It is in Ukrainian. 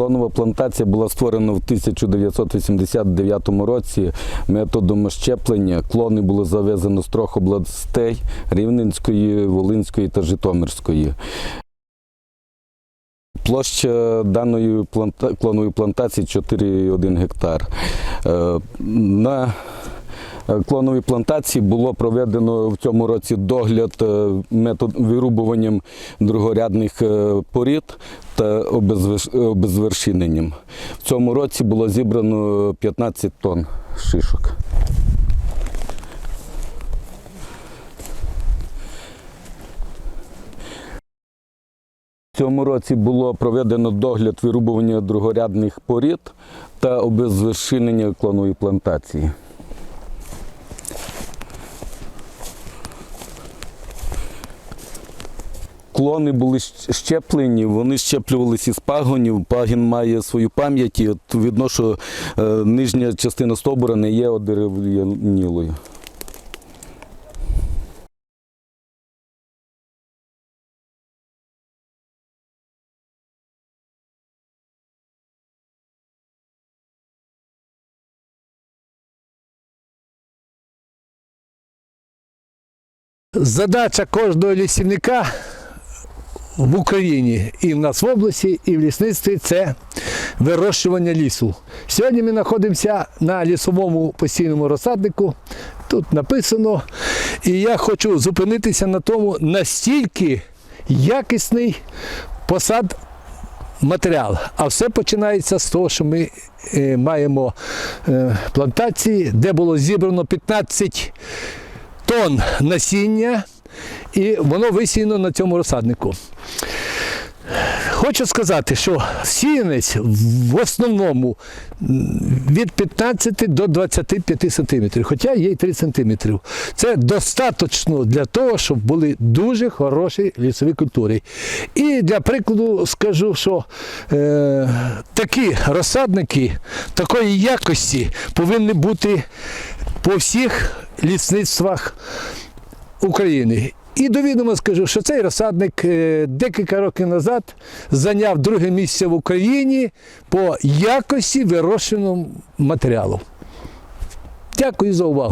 Клонова плантація була створена в 1989 році методом щеплення. Клони було завезено з трьох областей Рівненської, Волинської та Житомирської. Площа даної клонової плантації 4,1 гектар. Е, На е, клоновій плантації було проведено в цьому році догляд е, метод вирубуванням другорядних е, порід та обезвершиненням. В цьому році було зібрано 15 тонн шишок. Цьому році було проведено догляд вирубування другорядних порід та обезвершинення клонової плантації. Клони були щеплені, вони щеплювалися із пагонів. Пагін має свою пам'ять, і от видно, що е, нижня частина стовбура не є одерев'янілою. Задача кожного лісівника в Україні і в нас в області, і в лісництві це вирощування лісу. Сьогодні ми знаходимося на лісовому постійному розсаднику. Тут написано, і я хочу зупинитися на тому, настільки якісний посад матеріал. А все починається з того, що ми е, маємо е, плантації, де було зібрано 15 тонн насіння, і воно висіяно на цьому розсаднику. Хочу сказати, що сіянець в основному від 15 до 25 сантиметрів, хоча є й 3 сантиметрів. Це достатньо для того, щоб були дуже хороші лісові культури. І для прикладу скажу, що е, такі розсадники такої якості повинні бути по всіх лісництвах України. І до відома скажу, що цей розсадник е, декілька років назад зайняв друге місце в Україні по якості вирощеного матеріалу. Дякую за увагу.